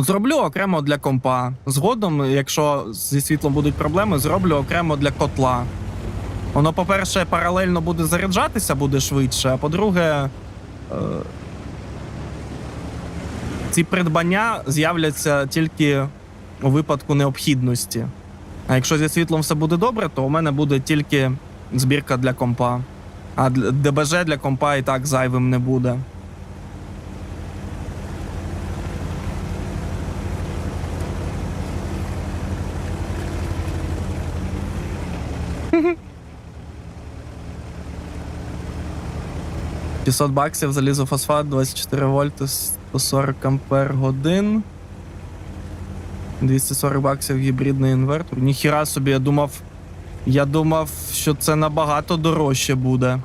Зроблю окремо для компа. Згодом, якщо зі світлом будуть проблеми, зроблю окремо для котла. Воно, по-перше, паралельно буде заряджатися, буде швидше, а по-друге, е, ці придбання з'являться тільки у випадку необхідності. А якщо зі світлом все буде добре, то у мене буде тільки збірка для компа. А ДБЖ для компа і так зайвим не буде. – 500 баксів залізофосфат, 24 вольти, 140 ампер годин. 240 баксів гібридний інвертор. Ніхіра собі, я думав. Я думав, що це набагато дорожче буде.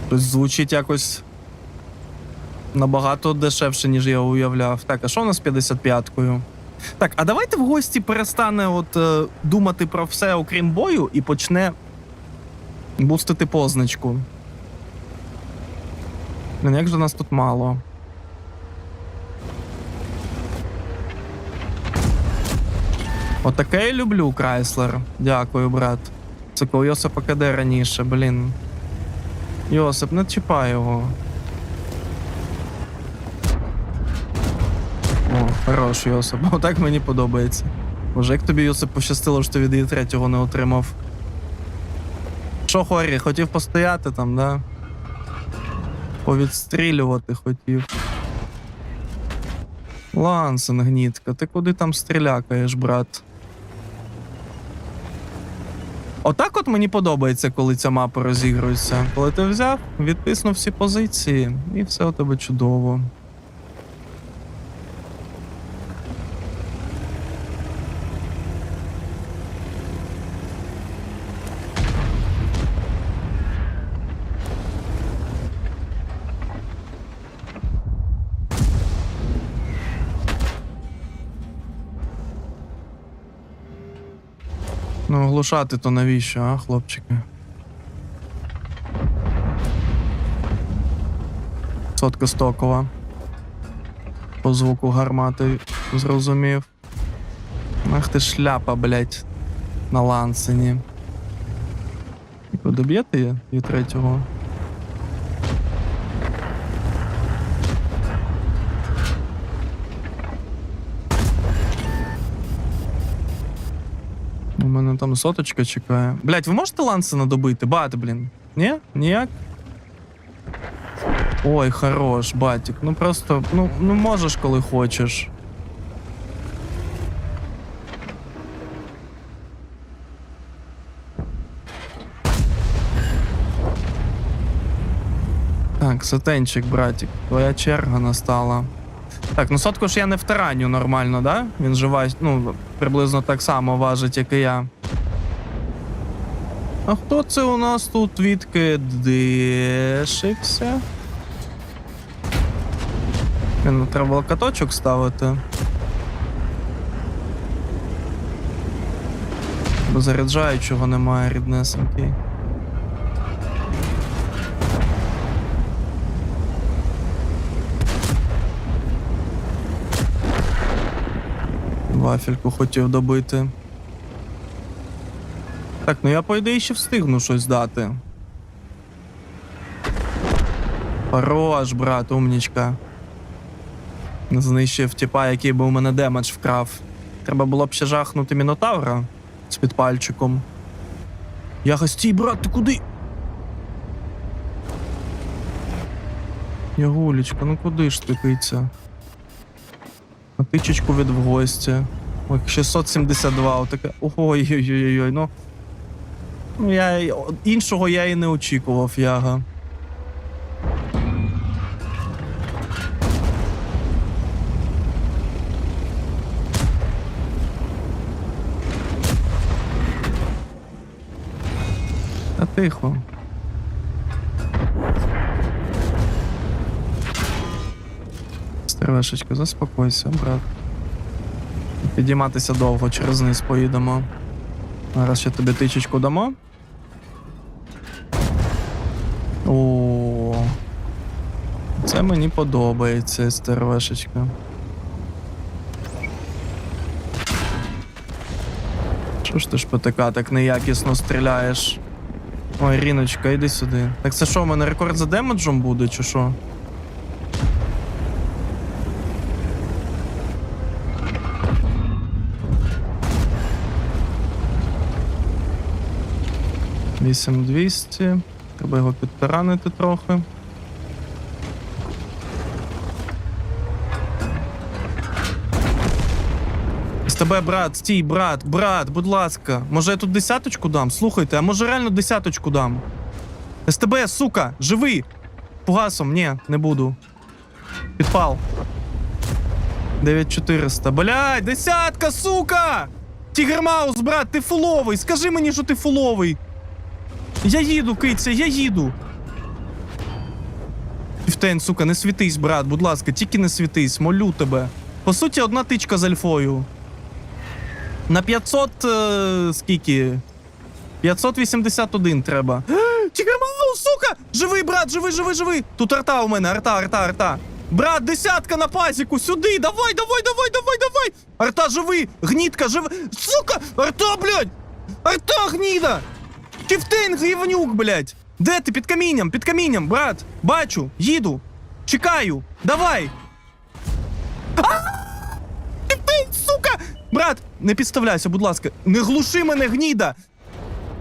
Тобто звучить якось набагато дешевше, ніж я уявляв. Так, а що у нас з 55-кою? Так, а давайте в гості перестане от е, думати про все, окрім бою, і почне бустити позначку. Блін, як же нас тут мало? Отаке я люблю, Крайслер. Дякую, брат. Це коли Йосипа КД раніше, блін. Йосип, не чіпай його. О, хорош, Йосип. Отак мені подобається. Боже, як тобі, Йосип, пощастило, що ти від її третього не отримав. Що, Хорі, хотів постояти там, да? Повідстрілювати хотів. Лансен, гнітка, ти куди там стрілякаєш, брат? Отак от мені подобається, коли ця мапа розігрується. Коли ти взяв, відтиснув всі позиції, і все у тебе чудово. Ну, оглушати то навіщо, а, хлопчики? Сотка стокова. По звуку гармати зрозумів. Ах ти шляпа, блять, на лансені. Подоб'єте доб'єте її третього? У мене там соточка чекає. Блять, ви можете лансена добити? Бат, блін. Ні? Ніяк? Ой, хорош, батік. Ну просто, ну, ну можеш, коли хочеш. Так, сатенчик, братик, твоя черга настала. Так, ну сотку ж я не втараню нормально, да? Він же важ... ну, приблизно так само важить, як і я. А хто це у нас тут відкидешився? Він треба було каточок ставити. Бо заряджаючого немає ріднесенький. Вафельку хотів добити. Так, ну я по ідеї ще встигну щось дати. Хорош, брат, умнічка. Знищив тіпа, який би у мене демедж вкрав. Треба було б ще жахнути мінотавра з підпальчиком. Я стій, брат, ти куди? Ягулечка, ну куди ж ти киця? На тичечку від гості. Ой, 672, отаке. Ой-ой-ой-ой, ну. Ну, я іншого я і не очікував, яга. Тихо. Стервешечка, заспокойся, брат. Підійматися довго, через низ поїдемо. Зараз ще тобі тичечку дамо. О. Це мені подобається, стервешечка. Що ж ти ж ПТК так неякісно стріляєш? Ой, Ріночка, іди сюди. Так це що, у мене рекорд за демеджем буде, чи що? Вісім двісті. Треба його підтаранити трохи. Тебе, брат, стій, брат, брат, будь ласка. Може я тут десяточку дам? Слухайте, а може реально десяточку дам? СТБ, сука, живи! Пугасом, ні, не буду. Підпал. 9400. Блядь, десятка, сука! Тігермаус, брат, ти фуловий. Скажи мені, що ти фуловий. Я їду, киця, я їду. Півтень, сука, не світись, брат, будь ласка, тільки не світись, молю тебе. По суті, одна тичка з альфою. На 500. Е, скільки? 581 треба. Тігермау, сука! Живий, брат, живий, живий, живий! Тут арта у мене, арта, арта, арта. Брат, десятка на пасіку, сюди! Давай, давай, давай, давай, давай! Арта, живий! Гнітка, живи! Сука! Арта, блядь! Арта, гніда! Чифтейн, гівнюк, блядь! Де ти? Під камінням, під камінням, брат! Бачу, їду! Чекаю! Давай! Чифтейн, сука! Брат, не підставляйся, будь ласка. Не глуши мене, гніда!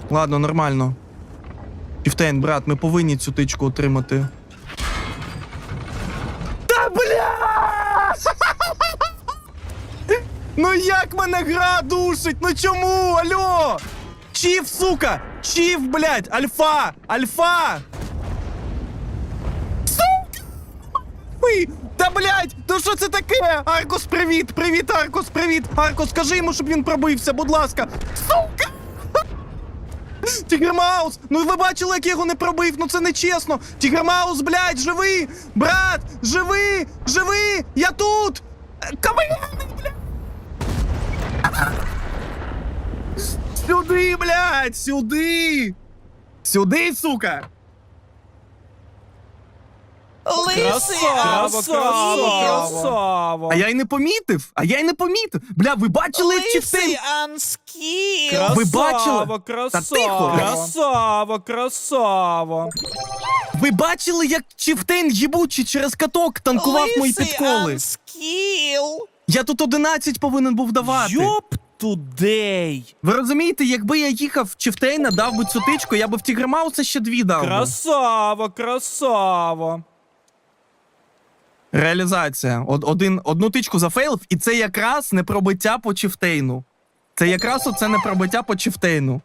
Ладно, нормально. Чифтейн, брат, ми повинні цю тичку отримати. Та бля! Ну як мене гра душить? Ну чому? Алло! Чіф, сука! Чіф, блядь! Альфа! Альфа! Сука! Та блядь! Ну що це таке? Аркос, привіт! Привіт, Аркос, привіт! Аркос, скажи йому, щоб він пробився, будь ласка! Сука! Тігермаус! Ну ви бачили, як його не пробив? Ну це не чесно! Тігермаус, блядь, живи! Брат! Живи! Живи! Я тут! Е, Каваяний, блядь! Сюди, блядь! Сюди! Сюди, сука! Лисий Красава, красава, красава. А я й не помітив! А я й не помітив! Бля, ви бачили, як Лисий чифтейн... Анскіл! Ви бачили? Красава, Та тихо. красава. Красава, красава. Ви бачили, як чифтейн їбучий через каток танкував мої Лисий підколи? Анскіл! Я тут 11 повинен був давати. Йоп тудей. Ви розумієте, якби я їхав в Чифтейна, дав би цю тичку, я би в Тігримауса ще дві дав. би. Красава, красава. Реалізація. Од, один, одну тичку зафейлив, і це якраз не пробиття по Чифтейну. Це якраз оце не пробиття по Чифтейну.